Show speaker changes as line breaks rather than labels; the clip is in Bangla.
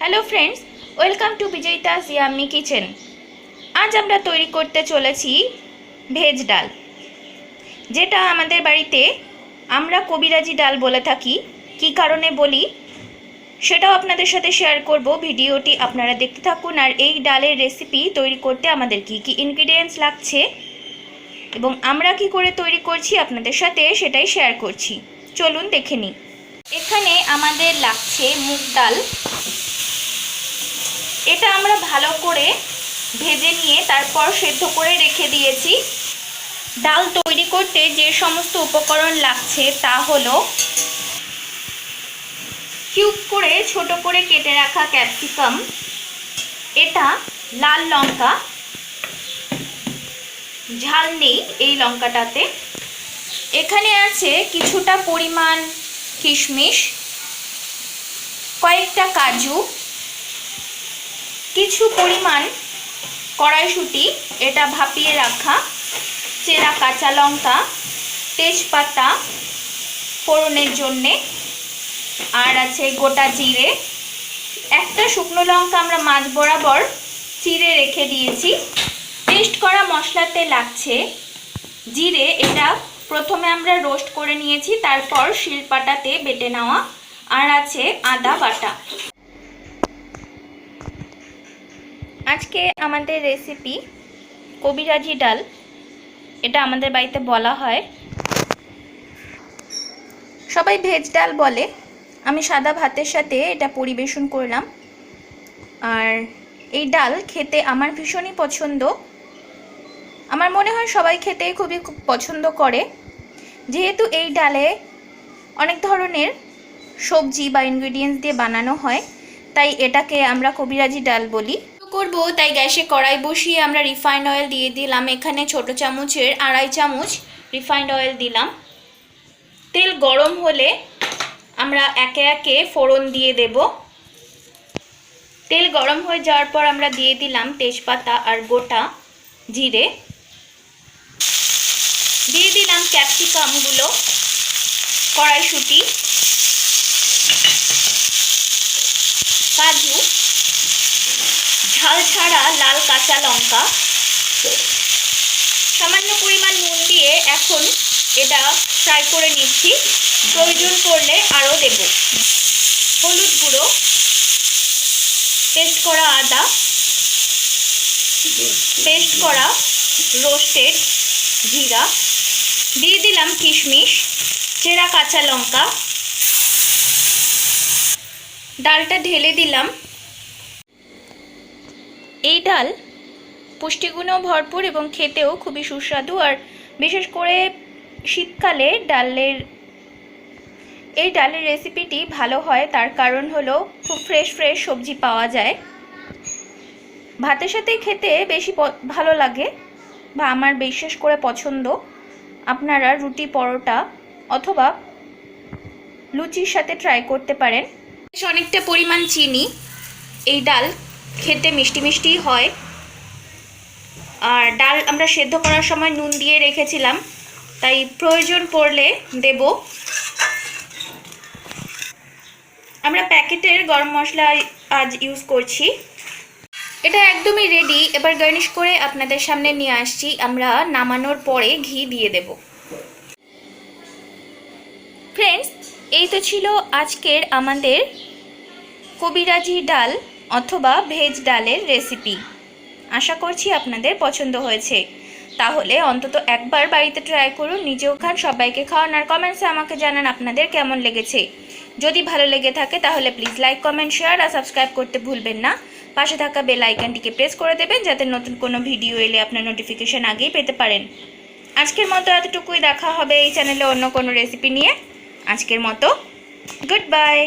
Hello friends welcome to Bijoyita Siyami kitchen আজ আমরা তৈরি করতে চলেছি ভেজ ডাল, যেটা আমাদের বাড়িতে আমরা কবিরাজি ডাল বলে থাকি। কি কারণে বলি? সেটাও আপনাদের সাথে শেয়ার করব। ভিডিওটি আপনারা দেখতে থাকুন। আর এই ডালের রেসিপি তৈরি করতে আমাদের কি কি ইনগ্রিডিয়েন্টস লাগছে এবং আমরা কি করে তৈরি করছি আপনাদের সাথে সেটাই শেয়ার করছি। চলুন দেখে নিই। এখানে আমাদের লাগছে মুগ ডাল। এটা আমরা ভালো করে ভেজে নিয়ে তারপর সেদ্ধ করে রেখে দিয়েছি। ডাল তৈরি করতে যে সমস্ত উপকরণ লাগছে তা হলো কিউব করে ছোট করে কেটে রাখা ক্যাপসিকাম, এটা লাল লঙ্কা, ঝাল নেই এই লঙ্কাটাতে। এখানে আছে কিছুটা পরিমাণ কিশমিশ, কয়েকটা কাজু কিছু পরিমাণ কড়াইশুঁটি, এটা ভাপিয়ে রাখা, চেরা কাঁচা লঙ্কা, তেজপাতা ফোড়নের জন্যে, আর আছে গোটা জিরে। একটা শুকনো লঙ্কা আমরা মাছ বরাবর চিড়ে রেখে দিয়েছি। পেস্ট করা মশলাতে লাগছে জিরে, এটা প্রথমে আমরা রোস্ট করে নিয়েছি, তারপর শিলপাটাতে বেটে নেওয়া, আর আছে আদা বাটা। আজকে আমাদের রেসিপি কবিরাজি ডাল, এটা আমাদের বাড়িতে বলা হয়। সবাই ভেজ ডাল বলে, আমি সাদা ভাতের সাথে এটা পরিবেশন করলাম। আর এই ডাল খেতে আমার ভীষণই পছন্দ। আমার মনে হয় সবাই খেতে খুবই খুব পছন্দ করে। যেহেতু এই ডালে অনেক ধরনের সবজি বা ইনগ্রিডিয়েন্টস দিয়ে বানানো হয়, তাই এটাকে আমরা কবিরাজি ডাল বলি। করব, তাই গ্যাসে কড়াই বসিয়ে আমরা রিফাইন্ড অয়েল দিয়ে দিলাম। এখানে ছোট চামচের আড়াই চামচ রিফাইন্ড অয়েল দিলাম। তেল গরম হলে আমরা একে একে ফোড়ন দিয়ে দেব। তেল গরম হয়ে যাওয়ার পর আমরা দিয়ে দিলাম তেজপাতা আর গোটা জিরে। দিয়ে দিলাম ক্যাপসিকামগুলো, কড়াইশুঁটি, কাজু। ছাড়া লাল কাঁচা লঙ্কা। সামান্য পরিমাণ নুন দিয়ে এখন এটা ফ্রাই করে নিচ্ছি। প্রয়োজন পড়লে আরও দেব। হলুদ গুঁড়ো, পেস্ট করা আদা, পেস্ট করা রোস্টেড জিরা, দিয়ে দিলাম কিশমিশ, চেরা কাঁচা লঙ্কা। ডালটা ঢেলে দিলাম। ডাল। পুষ্টিগুণও ভরপুর এবং খেতেও খুবই সুস্বাদু। আর বিশেষ করে শীতকালে ডালের, এই ডালের রেসিপিটি ভালো হয়, তার কারণ হলো খুব ফ্রেশ ফ্রেশ সবজি পাওয়া যায়। ভাতের সাথে খেতে বেশি ভালো লাগে বা আমার বিশেষ করে পছন্দ। আপনারা রুটি, পরোটা অথবা লুচির সাথে ট্রাই করতে পারেন। অনেকটা পরিমাণ চিনি। এই ডাল খেতে মিষ্টি মিষ্টি হয়। আর ডাল আমরা সেদ্ধ করার সময় নুন দিয়ে রেখেছিলাম, তাই প্রয়োজন পড়লে দেব। আমরা প্যাকেটের গরম মশলা আজ ইউজ করছি। এটা একদমই রেডি এবার গার্নিশ করে আপনাদের সামনে নিয়ে আসছি। আমরা নামানোর পরে ঘি দিয়ে দেব। ফ্রেন্ডস এই তো ছিল আজকের আমাদের কবিরাজি ডাল। অথবা ভেজ ডালের রেসিপি। আশা করছি আপনাদের পছন্দ হয়েছে। তাহলে অন্তত একবার বাড়িতে ট্রাই করুন, নিজেও খান, সবাইকে খাওয়ান, আর কমেন্টসে আমাকে জানান আপনাদের কেমন লেগেছে। যদি ভালো লেগে থাকে তাহলে প্লিজ লাইক, কমেন্ট, শেয়ার, আর সাবস্ক্রাইব করতে ভুলবেন না। পাশে থাকা বেল আইকনটিকে প্রেস করে দেবেন যাতে নতুন কোনো ভিডিও এলে আপনার নোটিফিকেশান আগেই পেতে পারেন। আজকের মতো এতটুকুই, দেখা হবে এই চ্যানেলে অন্য কোনো রেসিপি নিয়ে। আজকের মতো, গুড বাই।